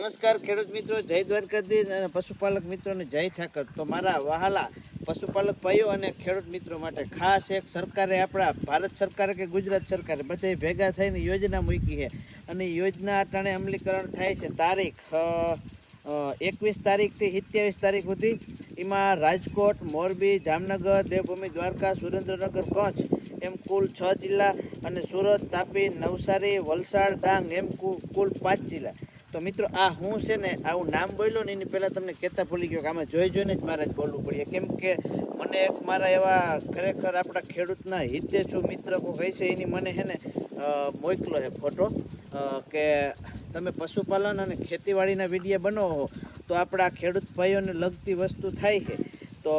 નમસ્કાર ખેડૂત મિત્રો, જય દ્વારકાધીશ અને પશુપાલક મિત્રોને જય ઠાકર. તો મારા વહાલા પશુપાલક ભાઈઓ અને ખેડૂત મિત્રો માટે ખાસ એક સરકારે આપણા ભારત સરકારે કે ગુજરાત સરકારે બધે ભેગા થઈને યોજના મૂકી છે. અને યોજના અટાણે અમલીકરણ થાય છે તારીખ એકવીસ તારીખથી સત્યાવીસ તારીખ સુધી. એમાં રાજકોટ, મોરબી, જામનગર, દેવભૂમિ, દ્વારકા, સુરેન્દ્રનગર, કચ્છ, એમ કુલ છ જિલ્લા અને સુરત, તાપી, નવસારી, વલસાડ, ડાંગ, એમ કુલ પાંચ જિલ્લા. તો મિત્રો, આ હું છે ને, આવું નામ બોલ્યો ને, એની પહેલાં તમને કહેતા ભૂલી ગયો કે આમાં જોઈ જોઈને જ મારે જ બોલવું પડે કેમ કે મને એક મારા એવા ખરેખર આપણા ખેડૂતના હિતેશુ મિત્ર કોઈ કહે છે, એની મને છે ને મોકલો છે ફોટો કે તમે પશુપાલન અને ખેતીવાડીના વીડિયો બનાવો તો આપણા ખેડૂત ભાઈઓને લગતી વસ્તુ થાય છે. તો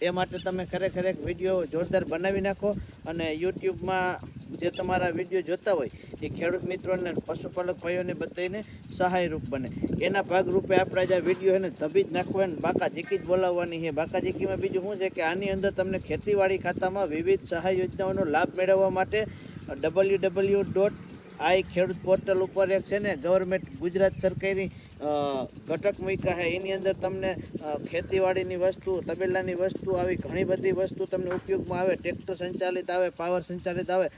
એ માટે તમે ખરેખર એક વીડિયો જોરદાર બનાવી નાખો અને યુટ્યુબમાં જે તમારા વીડિયો જોતા હોય, એ ખેડૂત મિત્રોને પશુપાલક ભાઈઓને બધાને સહાયરૂપ બને. એના ભાગરૂપે આપણે જે વીડિયો એને ધબી જ બાકા જીકી જ બોલાવવાની છે. બાકા જીકીમાં બીજું શું છે કે આની અંદર તમને ખેતીવાડી ખાતામાં વિવિધ સહાય યોજનાઓનો લાભ મેળવવા માટે ડબલ્યુ ડબલ્યુ ડોટ આઈ ખેડૂત પોર્ટલ ઉપર એક છે ને ગવર્મેન્ટ ગુજરાત સરકારની ઘટક મૂક્યા છે. એની અંદર તમને ખેતીવાડીની વસ્તુ, તબેલાની વસ્તુ આવી, ઘણી બધી વસ્તુ તમને ઉપયોગમાં આવે, ટ્રેક્ટર સંચાલિત આવે, પાવર સંચાલિત આવે.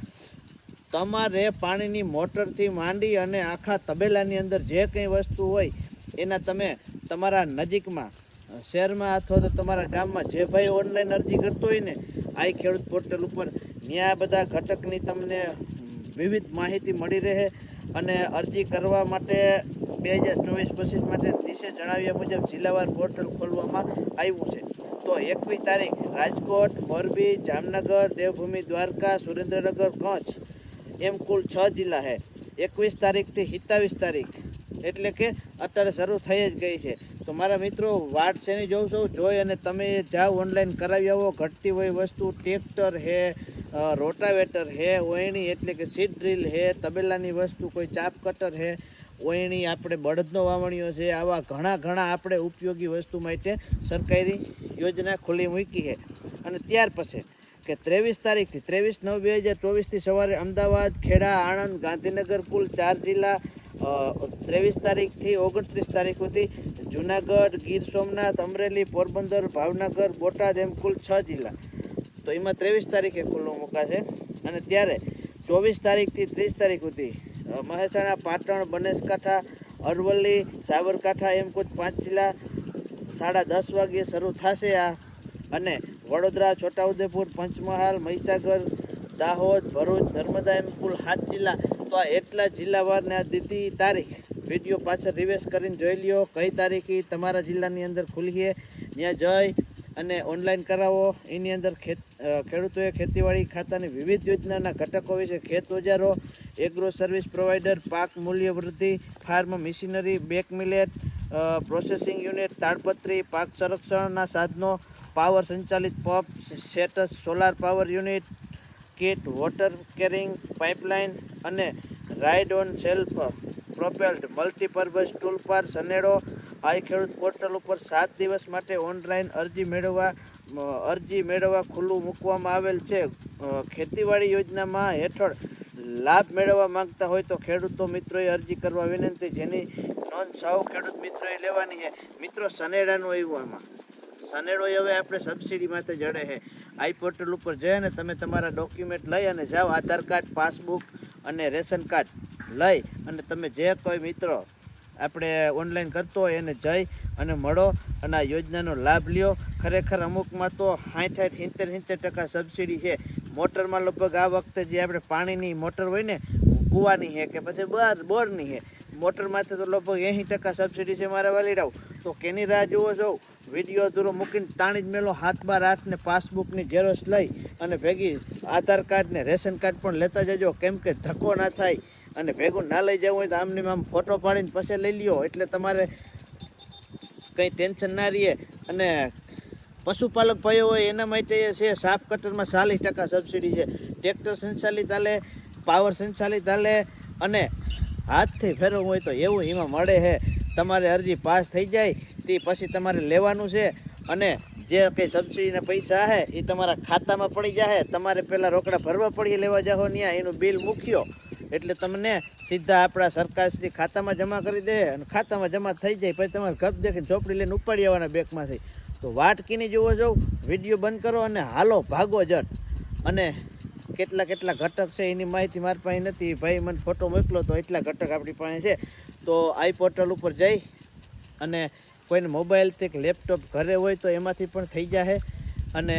તમારે પાણીની મોટરથી માંડી અને આખા તબેલાની અંદર જે કંઈ વસ્તુ હોય, એના તમે તમારા નજીકમાં શહેરમાં અથવા તો તમારા ગામમાં જે ભાઈ ઓનલાઈન અરજી કરતો હોય ને આઈ ખેડૂત પોર્ટલ ઉપર, ત્યાં બધા ઘટકની તમને વિવિધ માહિતી મળી રહે અને અરજી કરવા માટે બે હજાર ચોવીસ પચીસ માટે દિશે જણાવ્યા મુજબ જિલ્લાવાર પોર્ટલ ખોલવામાં આવ્યું છે. તો એકવીસ તારીખ રાજકોટ મોરબી જામનગર દેવભૂમિ દ્વારકા સુરેન્દ્રનગર કચ્છ એમ કુલ છ જિલ્લા છે. એકવીસ તારીખથી સત્તાવીસ તારીખ એટલે કે અત્યારે શરૂ થઈ જ ગઈ છે. તો મારા મિત્રો વાટ શેની જોઉં છું જોઈ અને તમે જાઓ ઓનલાઈન કરાવી આવો. ઘટતી હોય વસ્તુ ટ્રેક્ટર અ, રોટાવેટર હે, ઓયણી એટલે કે સીડ ડ્રીલ હે, તબેલાની વસ્તુ, કોઈ ચાપ કટર હે. ઓયણી આપણે બળદનો વાવણીઓ છે, આવા ઘણા ઘણા આપણે ઉપયોગી વસ્તુ માટે સરકારી યોજના ખુલ્લી મૂકી છે અને ત્યાર પછી કે ત્રેવીસ તારીખથી, ત્રેવીસ નવ બે હજાર ચોવીસથી સવારે અમદાવાદ, ખેડા, આણંદ, ગાંધીનગર, કુલ ચાર જિલ્લા ત્રેવીસ તારીખથી ઓગણત્રીસ તારીખ સુધી જુનાગઢ, ગીર સોમનાથ, અમરેલી, પોરબંદર, ભાવનગર, બોટાદ એમ કુલ છ જિલ્લા. તો એમાં ત્રેવીસ તારીખે ખુલ્લું મુકાશે. અને ત્યારે ચોવીસ તારીખથી ત્રીસ તારીખ સુધી મહેસાણા, પાટણ, બનાસકાંઠા, અરવલ્લી, સાબરકાંઠા એમ કુલ પાંચ જિલ્લા સાડા દસ વાગ્યે શરૂ થશે આ. અને વડોદરા, છોટાઉદેપુર, પંચમહાલ, મહીસાગર, દાહોદ, ભરૂચ, નર્મદા એમ કુલ સાત જિલ્લા. તો આ એટલા જિલ્લાવારને આ દીધી તારીખ વીડિયો પાછળ રિવેસ કરીને જોઈ લ્યો. કઈ તારીખે તમારા જિલ્લાની અંદર ખુલીએ? ત્યાં જઈ અને ઓનલાઈન કરાવો. એની અંદર ખેત ખેડૂતોએ ખેતીવાડી ખાતાની વિવિધ યોજનાના ઘટકો વિશે ખેત ઓજારો એગ્રો સર્વિસ પ્રોવાઈડર પાક મૂલ્ય વૃદ્ધિ ફાર્મ મશીનરી બેક મિલેટ પ્રોસેસિંગ યુનિટ તાડપત્રી, પાક સંરક્ષણના સાધનો પાવર સંચાલિત pump sets solar power unit kit water carrying pipeline અને ride on self propelled multipurpose tool પર સનેડો આઈ ખેડૂત પોર્ટલ ઉપર સાત દિવસ માટે ઓનલાઈન અરજી મેળવવા અરજી મેળવવા ખુલ્લું મૂકવામાં આવેલ છે. ખેતીવાડી યોજનામાં હેઠળ લાભ મેળવવા માંગતા હોય તો ખેડૂતો મિત્રોએ અરજી કરવા વિનંતી. જેની નોંધ સૌ ખેડૂત મિત્રોએ લેવાની છે. મિત્રો, સનેડાનું આવ્યું આમાં. સનેડો હવે આપણે સબસિડી માટે જડે છે. આઈ પોર્ટલ ઉપર જઈ ને તમે તમારા ડોક્યુમેન્ટ લઈ અને જાઓ, આધાર કાર્ડ, પાસબુક અને રેશન કાર્ડ લઈ અને તમે જે કોઈ મિત્રો આપણે ઓનલાઈન કરતો હોય એને જઈ અને મળો અને આ યોજનાનો લાભ લ્યો. ખરેખર અમુકમાં તો સાઠ સાઠ સિત્તેર સિત્તેર ટકા સબસિડી છે. મોટરમાં લગભગ આ વખતે જે આપણે પાણીની મોટર હોય ને, કૂવાની છે કે પછી બાર, બોરની છે. મોટરમાંથી તો લગભગ એસી ટકા સબસિડી છે મારા વાલીડાઓ તો કેની રાહ જુઓ છો? વીડિયો અધૂરો મૂકીને તાણી જ મેલો હાથ બાર આઠ ને પાસબુકની ઝેરોસ લઈ અને ભેગી આધાર કાર્ડ ને રેશન કાર્ડ પણ લેતા જજો, કેમ કે ધક્કો ના થાય અને ભેગું ના લઈ જવું હોય તો આમને આમ ફોટો પાડીને પછી લઈ લ્યો. એટલે તમારે કંઈ ટેન્શન ના રહીએ. અને પશુપાલક ભાઈઓ હોય, એના માટે છે સાફ કટરમાં ચાલીસ ટકા સબસિડી છે. ટ્રેક્ટર સંચાલિત હાલે પાવર સંચાલિત હાલે અને હાથથી ફેરવવું હોય તો એવું એમાં મળે છે. તમારે અરજી પાસ થઈ જાય, તે પછી તમારે લેવાનું છે. અને જે કંઈ સબસિડીના પૈસા છે, એ તમારા ખાતામાં પડી જાય તમારે પહેલાં રોકડા ભરવા પડી લેવા જાઓ ત્યાં એનું બિલ મૂક્યો. એટલે તમને સીધા આપણા સરકારશ્રી ખાતામાં જમા કરી દે અને ખાતામાં જમા થઈ જાય, પછી તમારે ગપ દેખીને ચોપડી લઈને ઉપાડી આવવાના બેંકમાંથી. તો વાટ કીની જોવો જો, વીડિયો બંધ કરો અને હાલો, ભાગો જટ. અને કેટલા કેટલા ઘટક છે એની માહિતી મારી પાસે નથી. ભાઈ મને ફોટો મોકલો તો એટલા ઘટક આપણી પાસે છે. તો આઈ પોર્ટલ ઉપર જઈ અને કોઈને મોબાઈલથી કે લેપટોપ ઘરે હોય તો એમાંથી પણ થઈ જશે અને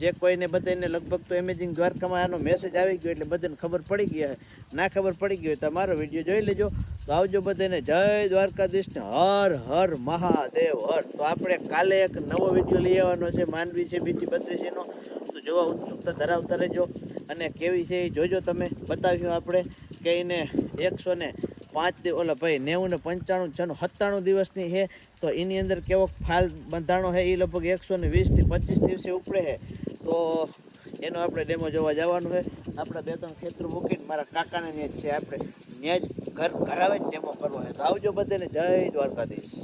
જે કોઈને બધાને લગભગ તો એમેઝિંગ દ્વારકામાં આનો મેસેજ આવી ગયો એટલે બધાને ખબર પડી ગઈ ના ખબર પડી ગઈ તો મારો વીડિયો જોઈ લેજો. તો આવજો બધાને જય દ્વારકાધીશને હર હર મહાદેવ હર. તો આપણે કાલે એક નવો વીડિયો લઈ આવવાનો છે. માંડવી છે, બીજી બત્રીસીનો. તો જોવા ઉત્સુકતા ધરાવતા રહેજો. અને કેવી છે એ જોજો તમે. બતાવ્યું આપણે કે એને એકસો ને પાંચ દિવસ ઓલા ભાઈ નેવું ને પંચાણું છનું સત્તાણું દિવસની છે. તો એની અંદર કેવો ફાલ બંધાણો છે, એ લગભગ એકસો ને વીસથી પચીસ દિવસે ઉપડે છે. તો એનો આપણે ડેમો જોવા જવાનું છે. આપણે બે ત્રણ ખેતર મૂકીને મારા કાકાને જ છે આપણે. ત્યાં જ ઘર ઘરાવે જ ડેમો કરવો છે. તો આવજો બધાને. જય દ્વારકાધીશ.